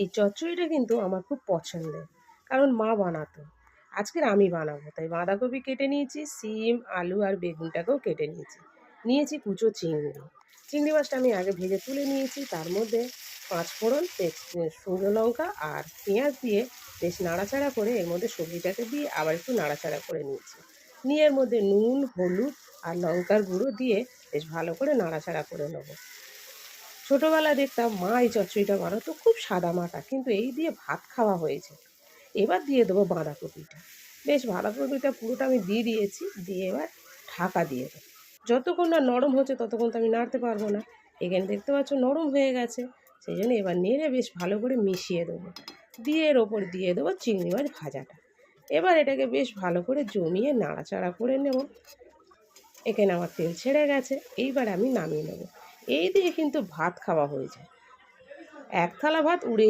এই চচ্চড়িটা কিন্তু আমার খুব পছন্দের। কারণ মা বানাতো। আজকের আমি বানাবো। তাই বাঁধাকপি কেটে নিয়েছি, সিম, আলু আর বেগুনটাকেও কেটে নিয়েছি। নিয়েছি কুচো চিংড়ি। চিংড়ি মাছটা আমি আগে ভেজে তুলে নিয়েছি। তার মধ্যে পাঁচ ফোড়ন শুকনো লঙ্কা আর পেঁয়াজ দিয়ে বেশ নাড়াচাড়া করে এর মধ্যে সবজিটাকে দিয়ে আবার একটু নাড়াচাড়া করে নিয়েছি। নিয়ে এর মধ্যে নুন, হলুদ আর লঙ্কার গুঁড়ো দিয়ে বেশ ভালো করে নাড়াচাড়া করে নেব। ছোটোবেলায় দেখতাম, মা, এই চচ্চড়িটা বানাতো খুব সাদা মাটা, কিন্তু এই দিয়ে ভাত খাওয়া হয়েছে। এবার দিয়ে দেবো বাঁধাকপিটা। বেশ, বাঁধাকপিটা পুরোটা আমি দিয়ে দিয়েছি, দিয়ে এবার ঢাকা দিয়ে দেবো। যতক্ষণ না নরম হচ্ছে, ততক্ষণ তো আমি নাড়তে পারব না। এখানে দেখতে পাচ্ছ নরম হয়ে গেছে। সেই জন্য এবার নেড়ে বেশ ভালো করে মিশিয়ে দেবো। দিয়ে এর ওপর দিয়ে দেবো চিংড়ি মাছ ভাজাটা। এবার এটাকে বেশ ভালো করে জমিয়ে নাড়াচাড়া করে নেব। এখানে আমার তেল ছেড়ে গেছে। এইবার আমি নামিয়ে নেব। এই দিকে কিন্তু ভাত খাওয়া হয়ে যায়। এক থালা ভাত উড়ে